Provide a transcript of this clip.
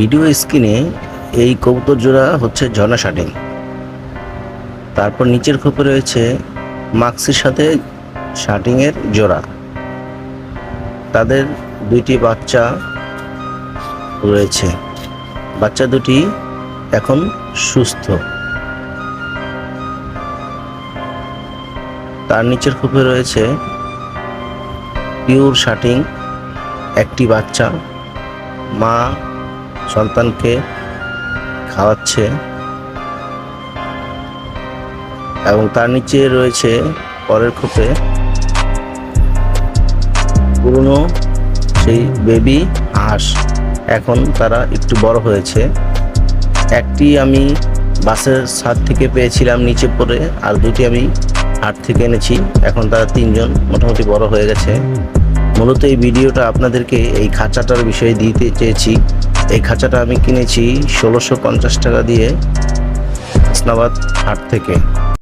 Video স্ক্রিনে এই কবুতর জোড়া হচ্ছে ঝর্ণা শাটিং তারপর নিচের খোপে রয়েছে মাক্সির সাথে শাটিংয়ের জোড়া। তাদের দুইটি বাচ্চা রয়েছে। বাচ্চা দুটি এখন সুস্থ। তার নিচের খোপে রয়েছে পিওর শাটিং একটি বাচ্চা, মা সন্তানকে খাওয়াচ্ছে এবং তার নিচে রয়েছে পরের খোপে পুরনো সেই বেবি হাঁস। এখন তারা একটু বড় হয়েছে। একটি আমি বাসের ছাদ থেকে পেয়েছিলাম নিচে পড়ে, আর দুটি আমি হাট থেকে এনেছি। এখন তারা তিনজন মোটামুটি বড় হয়ে গেছে। মূলত এই ভিডিওটা আপনাদেরকে এই খাঁচাটার বিষয়ে দিতে চেয়েছি। এই খাঁচাটা আমি কিনেছি ষোলোশো পঞ্চাশ টাকা দিয়ে হাসনাবাদ হাট থেকে।